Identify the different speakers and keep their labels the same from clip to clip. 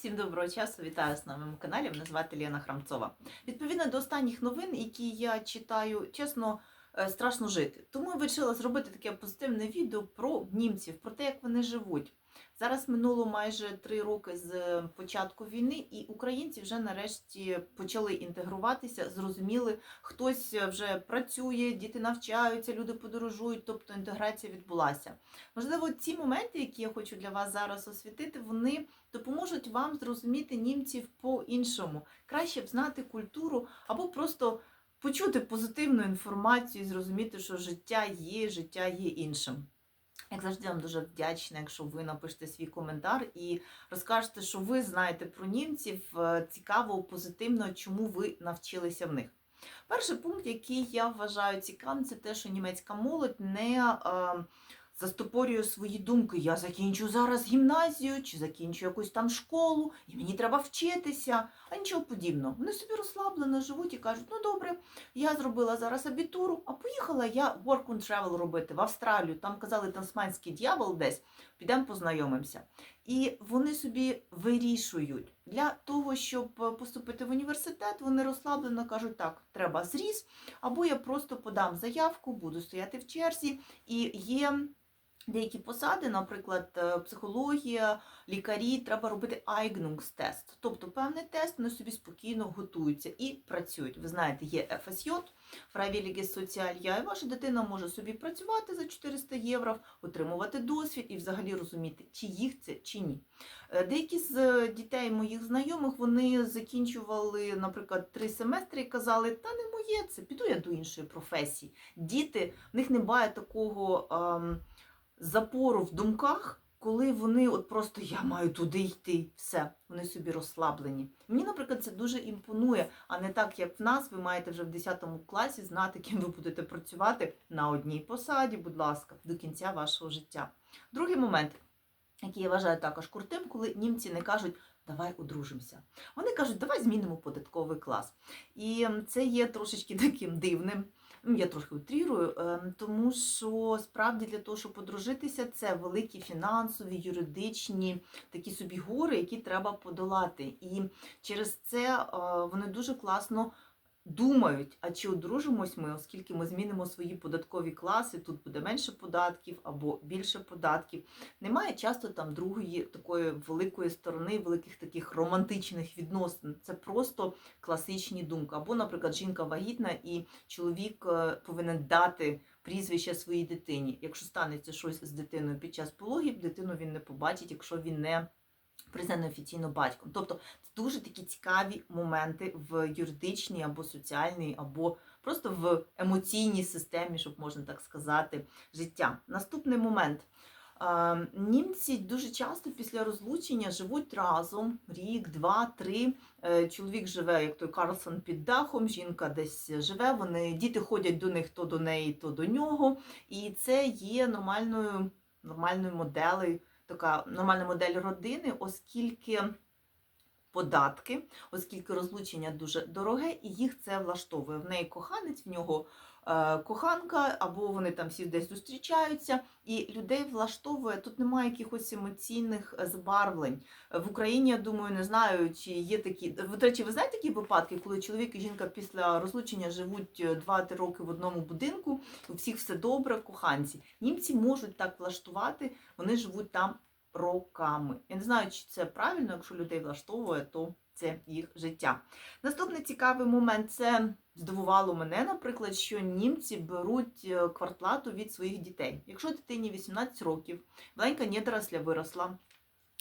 Speaker 1: Всім доброго часу, вітаю вас на моєму каналі. Мене звати Лена Храмцова. Відповідно до останніх новин, які я читаю, чесно, е, страшно жити. Тому я вирішила зробити таке позитивне відео про німців, про те, як вони живуть. Зараз минуло майже три роки з початку війни, і українці вже нарешті почали інтегруватися, зрозуміли, хтось вже працює, діти навчаються, люди подорожують, тобто інтеграція відбулася. Можливо, ці моменти, які я хочу для вас зараз освітити, вони допоможуть вам зрозуміти німців по-іншому. Краще знати культуру або просто почути позитивну інформацію зрозуміти, що життя є, життя є іншим. Як завжди, вам дуже вдячна, якщо ви напишете свій коментар і розкажете, що ви знаєте про німців е, цікаво, позитивно, чому ви навчилися в них. Перший пункт, який я вважаю цікавим, це те, що німецька молодь не застопорює свої думки. Я закінчу зараз гімназію чи закінчу якусь там школу, і мені треба вчитися, а нічого подібного. Вони собі розслаблено живуть і кажуть, ну добре, я зробила зараз абітуру, а поїхала я work and travel робити в Австралію. Там казали тасманський дьявол десь, підемо познайомимося. І вони собі вирішують для того, щоб поступити в університет, вони розслаблено кажуть, так, треба зріз, або я просто подам заявку, буду стояти в черзі, і є. Деякі посади, наприклад, е, психологія, лікарі, треба робити Eignungsteст. Тобто певний тест, вони собі спокійно готуються і працюють. Ви знаєте, є FSJ, Freiwillige Sozialjahr, і ваша дитина може собі працювати за 400 євро, отримувати досвід і взагалі розуміти, чи їх це, чи ні. Е, Деякі з е, дітей моїх знайомих вони закінчували, наприклад, три семестри і казали, та не моє це, піду я до іншої професії. Діти, в них немає такого. Ем, запору в думках, коли вони от просто я маю туди йти, все, вони собі розслаблені. Мені, наприклад, це дуже імпонує, а не так, як в нас, ви маєте вже в 10 класі знати, ким ви будете працювати на одній посаді, будь ласка, до кінця вашого життя. Другий момент, який я вважаю також крутим, коли німці не кажуть. Давай одружимося. Вони кажуть, давай змінимо податковий клас. І це є трошечки таким дивним. Ну, я трохи утрірую, ем, тому що справді для того, щоб подружитися, це великі фінансові, юридичні такі собі гори, які треба подолати. І через це е, вони дуже класно. Думають, а чи одружимось ми, оскільки ми змінимо свої податкові класи, тут буде менше податків або більше податків. Немає часто там другої такої великої сторони, великих таких романтичних відносин. Це просто класичні думки. Або, наприклад, жінка вагітна і чоловік е, повинен дати прізвище своїй дитині. Якщо станеться щось з дитиною під час пологів, дитину він не побачить, якщо він не признаний офіційно батьком. Тобто це дуже такі цікаві моменти в юридичній або соціальній, або просто в емоційній системі, щоб можна так сказати, життя. Наступний момент. Німці дуже часто після розлучення живуть разом рік, два, три. Е, Чоловік живе, як той Карлсон, під дахом, жінка десь живе. Вони діти ходять до них то до неї, то до нього. І це є нормальною, нормальною моделею така нормальна модель родини, оскільки податки, оскільки розлучення дуже дороге, і їх це влаштовує. В неї коханець, в нього коханка, або вони там всі десь зустрічаються, і людей влаштовує. Тут немає якихось емоційних збарвлень. В Україні, я думаю, не знаю, чи є такі. До речі, ви знаєте такі випадки, коли чоловік і жінка після розлучення живуть 2-3 роки в одному будинку, у всіх все добре, коханці. Німці можуть так влаштувати, вони живуть там роками. Я не знаю, чи це правильно, якщо людей влаштовує, то це їх життя. Наступний цікавий момент це здивувало мене, наприклад, що німці беруть е, квартплату від своїх дітей. Якщо дитині 18 років, маленька недоросля виросла.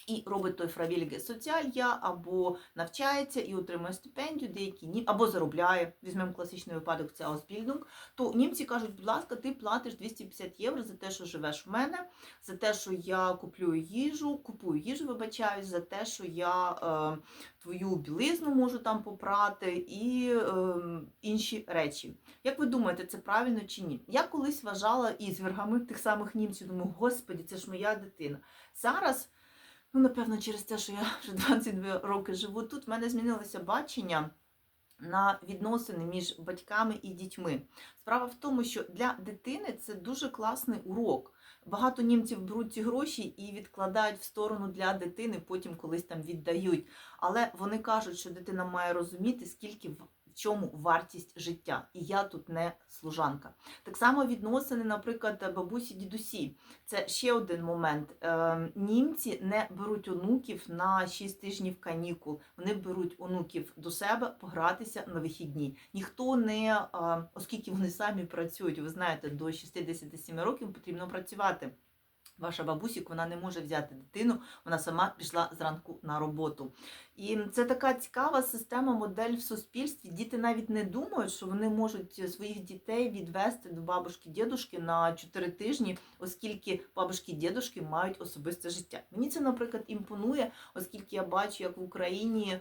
Speaker 1: І робить той фравільге соціалья, або навчається і отримує стипендію, деякі ні, або заробляє, візьмемо класичний випадок, це Ausbildung, то німці кажуть, будь ласка, ти платиш 250 євро за те, що живеш в мене, за те, що я куплю їжу, купую їжу, вибачаюсь, за те, що я е, твою білизну можу там попрати і е, інші речі. Як ви думаєте, це правильно чи ні? Я колись вважала ізвергами тих самих німців, думаю, господі, це ж моя дитина. Зараз. Ну, напевно, через те, що я вже 22 роки живу тут, в мене змінилося бачення на відносини між батьками і дітьми. Справа в тому, що для дитини це дуже класний урок. Багато німців беруть ці гроші і відкладають в сторону для дитини, потім колись там віддають. Але вони кажуть, що дитина має розуміти, скільки в чому вартість життя. І я тут не служанка. Так само відносини, наприклад, бабусі дідусі. Це ще один момент. Е, Німці не беруть онуків на 6 тижнів канікул. Вони беруть онуків до себе погратися на вихідні. Ніхто не, е, оскільки вони самі працюють, ви знаєте, до 67 років потрібно працювати. Ваша бабусік, вона не може взяти дитину, вона сама пішла зранку на роботу. І це така цікава система, модель в суспільстві. Діти навіть не думають, що вони можуть своїх дітей відвести до бабушки дідушки на 4 тижні, оскільки бабушки дідушки мають особисте життя. Мені це, наприклад, імпонує, оскільки я бачу, як в Україні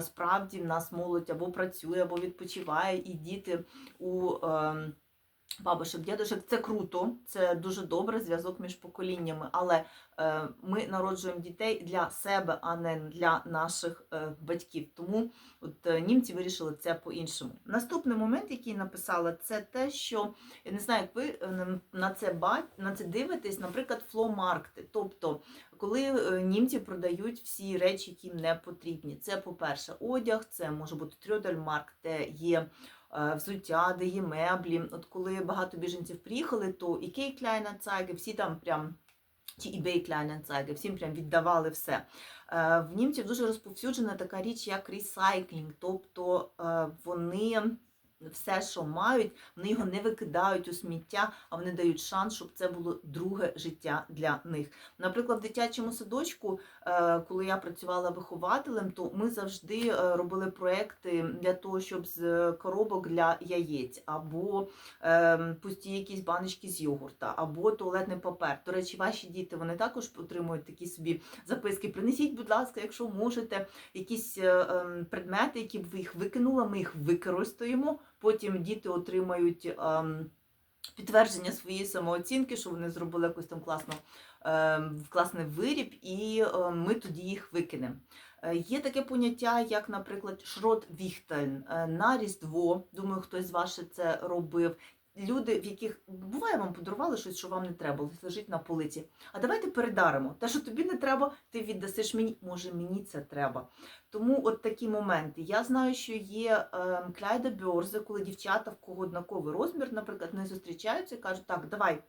Speaker 1: справді в нас молодь або працює, або відпочиває, і діти у. Бабушек, дідушек, це круто, це дуже добре зв'язок між поколіннями, але е, ми народжуємо дітей для себе, а не для наших е, батьків. Тому от е, німці вирішили це по-іншому. Наступний момент, який написала, це те, що я не знаю, як ви на це ба- на це дивитесь, наприклад, фломаркти. Тобто, коли німці продають всі речі, які їм не потрібні. Це, по-перше, одяг, це може бути трьодельмарк, де є взуття, де є меблі. От коли багато біженців приїхали, то і Ikea Kleinanzeigen, всі там прям чи eBay Kleinanzeigen, всім прям віддавали все. Е, В німців дуже розповсюджена така річ, як ресайклінг, тобто е, вони все, що мають, вони його не викидають у сміття, а вони дають шанс, щоб це було друге життя для них. Наприклад, в дитячому садочку, е, коли я працювала вихователем, то ми завжди е, робили проекти для того, щоб з коробок для яєць, або е, пусті якісь баночки з йогурта, або туалетний папер. До речі, ваші діти вони також отримують такі собі записки. Принесіть, будь ласка, якщо можете, якісь е, ем, предмети, які б ви їх викинули, ми їх використаємо. Потім діти отримають ем, підтвердження своєї самооцінки, що вони зробили якусь там класну, ем, класний виріб, і ем, ми тоді їх викинемо. Е, Є таке поняття, як, наприклад, шрот віхтельн на Різдво. Думаю, хтось з вас це робив. Люди, в яких буває, вам подарували щось, що вам не треба, лежить на полиці. А давайте передаримо. Те, що тобі не треба, ти віддасиш мені. Може, мені це треба. Тому от такі моменти. Я знаю, що є е, кляйдеберзи, коли дівчата, в кого однаковий розмір, наприклад, не зустрічаються і кажуть, так, давай.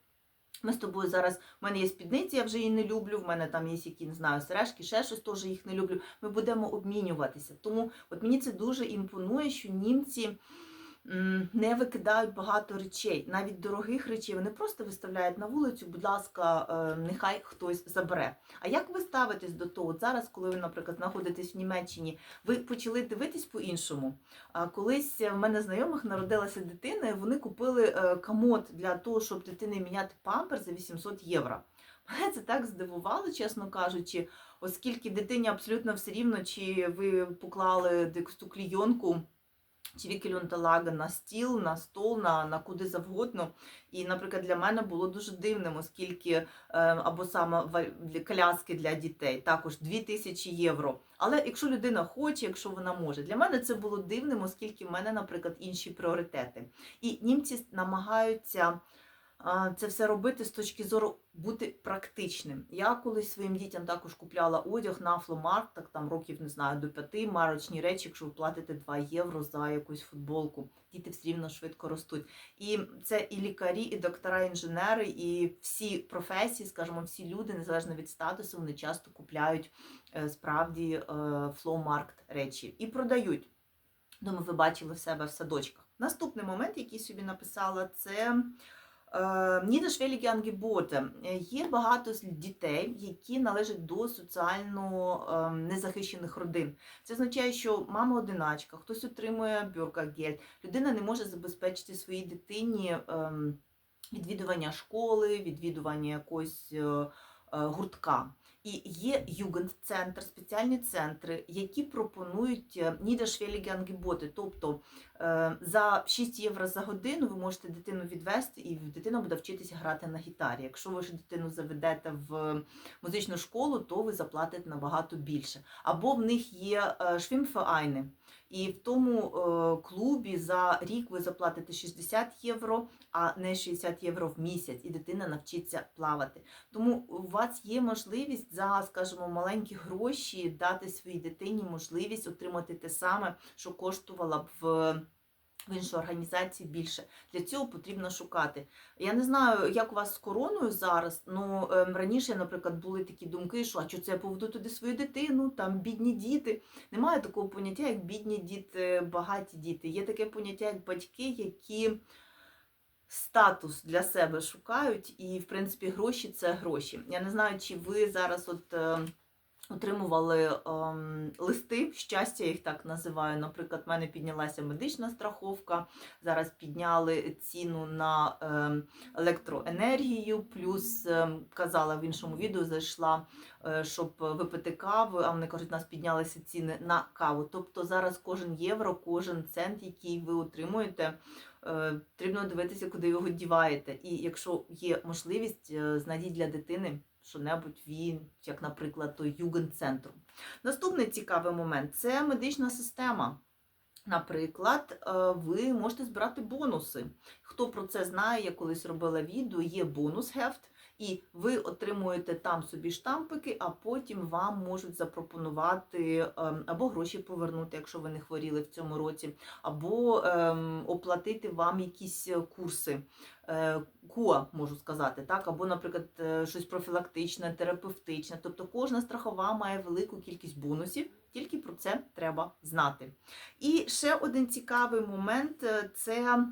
Speaker 1: Ми з тобою зараз, в мене є спідниці, я вже її не люблю, в мене там є які, не знаю, сережки, ще щось, теж їх не люблю. Ми будемо обмінюватися. Тому от мені це дуже імпонує, що німці не викидають багато речей, навіть дорогих речей. Вони просто виставляють на вулицю, будь ласка, е, нехай хтось забере. А як ви ставитесь до того? От зараз, коли ви, наприклад, знаходитесь в Німеччині, ви почали дивитись по-іншому. А колись в мене знайомих народилася дитина, і вони купили е, комод для того, щоб дитини міняти пампер за 800 євро. Мене це так здивувало, чесно кажучи, оскільки дитині абсолютно все рівно, чи ви поклали якусь клійонку чи вікелюнталага на стіл, на стол, на, на куди завгодно. І, наприклад, для мене було дуже дивним, оскільки е, або саме коляски для дітей також 2000 євро. Але якщо людина хоче, якщо вона може, для мене це було дивним, оскільки в мене, наприклад, інші пріоритети. І німці намагаються це все робити з точки зору бути практичним. Я колись своїм дітям також купляла одяг на фломарктах, там років не знаю до п'яти, марочні речі, якщо ви платите 2 євро за якусь футболку. Діти все рівно швидко ростуть. І це і лікарі, і доктора, і інженери, і всі професії, скажімо, всі люди, незалежно від статусу, вони часто купляють е, справді е, флоумаркт речі і продають. Думаю, ви бачили в себе в садочках. Наступний момент, який собі написала, це Нідершвелігі ангіботи. Є багато дітей, які належать до соціально ем, незахищених родин. Це означає, що мама одиначка, хтось отримує бюркагель, людина не може забезпечити своїй дитині ем, відвідування школи, відвідування якогось е, е, гуртка. І є югент-центр, спеціальні центри, які пропонують нідашвелігіангіботи. тобто Е, За 6 євро за годину ви можете дитину відвести, і дитина буде вчитися грати на гітарі. Якщо ви ж дитину заведете в музичну школу, то ви заплатите набагато більше. Або в них є е, швімфеайни. І в тому е, клубі за рік ви заплатите 60 євро, а не 60 євро в місяць, і дитина навчиться плавати. Тому у вас є можливість за, скажімо, маленькі гроші дати своїй дитині можливість отримати те саме, що коштувала б в. В іншій організації більше для цього потрібно шукати. Я не знаю, як у вас з короною зараз. Ну ем, раніше, наприклад, були такі думки, що а що це я поведу туди свою дитину, там бідні діти. Немає такого поняття, як бідні діти, багаті діти. Є таке поняття, як батьки, які статус для себе шукають, і, в принципі, гроші це гроші. Я не знаю, чи ви зараз от. Отримували ем, листи щастя, їх так називаю. Наприклад, в мене піднялася медична страховка. Зараз підняли ціну на ем, електроенергію. Плюс ем, казала в іншому відео, зайшла, е, щоб випити каву. А вони кажуть, у нас піднялися ціни на каву. Тобто зараз кожен євро, кожен цент, який ви отримуєте, е, потрібно дивитися, куди його діваєте. І якщо є можливість, е, знайдіть для дитини що-небудь він, як, наприклад, той югенцентру. Наступний цікавий момент це медична система. Наприклад, е, ви можете збирати бонуси. Хто про це знає, я колись робила відео, є бонус хефт, і ви отримуєте там собі штампики, а потім вам можуть запропонувати ем, або гроші повернути, якщо ви не хворіли в цьому році, або ем, оплатити вам якісь курси. Е, КУА, можу сказати, так, або, наприклад, е, щось профілактичне, терапевтичне. Тобто кожна страхова має велику кількість бонусів, тільки про це треба знати. І ще один цікавий момент е, це.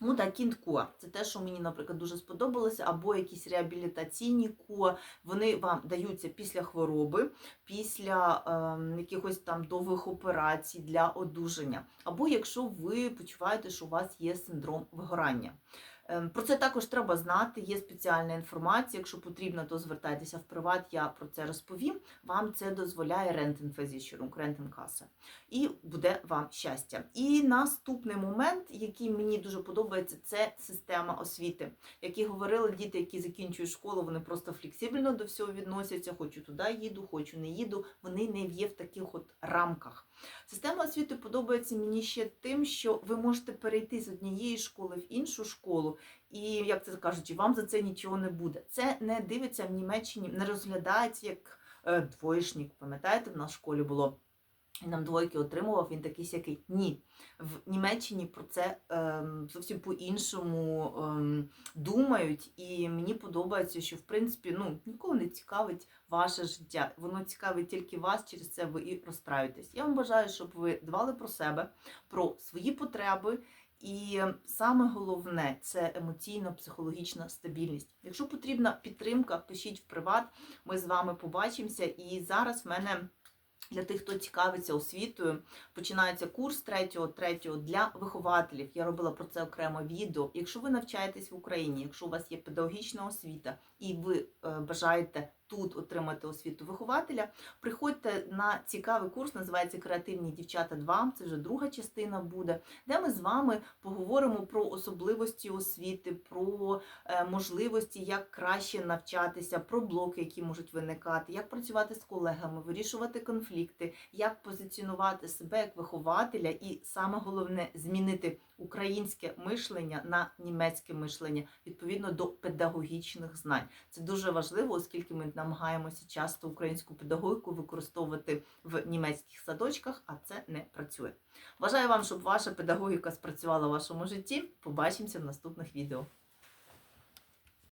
Speaker 1: Ну так, кінт КУА. Це те, що мені, наприклад, дуже сподобалося, або якісь реабілітаційні КУА. Вони вам даються після хвороби, після е, якихось там довгих операцій для одужання, або якщо ви почуваєте, що у вас є синдром вигорання. Ем, Про це також треба знати, є спеціальна інформація. Якщо потрібно, то звертайтеся в приват, я про це розповім. Вам це дозволяє Рентенфезіщерунг, Рентенкаса. І буде вам щастя. І наступний момент, який мені дуже подобається, це система освіти. Як і говорили, діти, які закінчують школу, вони просто флексибельно до всього відносяться. Хочу туди їду, хочу не їду. Вони не є в таких от рамках. Система освіти подобається мені ще тим, що ви можете перейти з однієї школи в іншу школу, і як це кажуть, вам за це нічого не буде. Це не дивиться в Німеччині, не розглядається як е, двоєшник. Пам'ятаєте, в нас в школі було. Він нам двойки отримував, він такий сякий. Ні. В Німеччині про це ем, зовсім по-іншому ем, думають, і мені подобається, що в принципі ну, нікого не цікавить ваше життя. Воно цікавить тільки вас, через це ви і розстраюєтесь. Я вам бажаю, щоб ви дбали про себе, про свої потреби. І саме головне це емоційно-психологічна стабільність. Якщо потрібна підтримка, пишіть в приват. Ми з вами побачимося. І зараз в мене. Для тих, хто цікавиться освітою, починається курс 3-3 для вихователів. Я робила про це окремо відео. Якщо ви навчаєтесь в Україні, якщо у вас є педагогічна освіта і ви е, бажаєте тут отримати освіту вихователя, приходьте на цікавий курс, називається Креативні дівчата 2. Це вже друга частина буде, де ми з вами поговоримо про особливості освіти, про е, можливості, як краще навчатися, про блоки, які можуть виникати, як працювати з колегами, вирішувати конфлікти, як позиціонувати себе як вихователя, і саме головне змінити українське мишлення на німецьке мишлення відповідно до педагогічних знань. Це дуже важливо, оскільки ми намагаємося часто українську педагогіку використовувати в німецьких садочках, а це не працює. Бажаю вам, щоб ваша педагогіка спрацювала в вашому житті. Побачимося в наступних відео.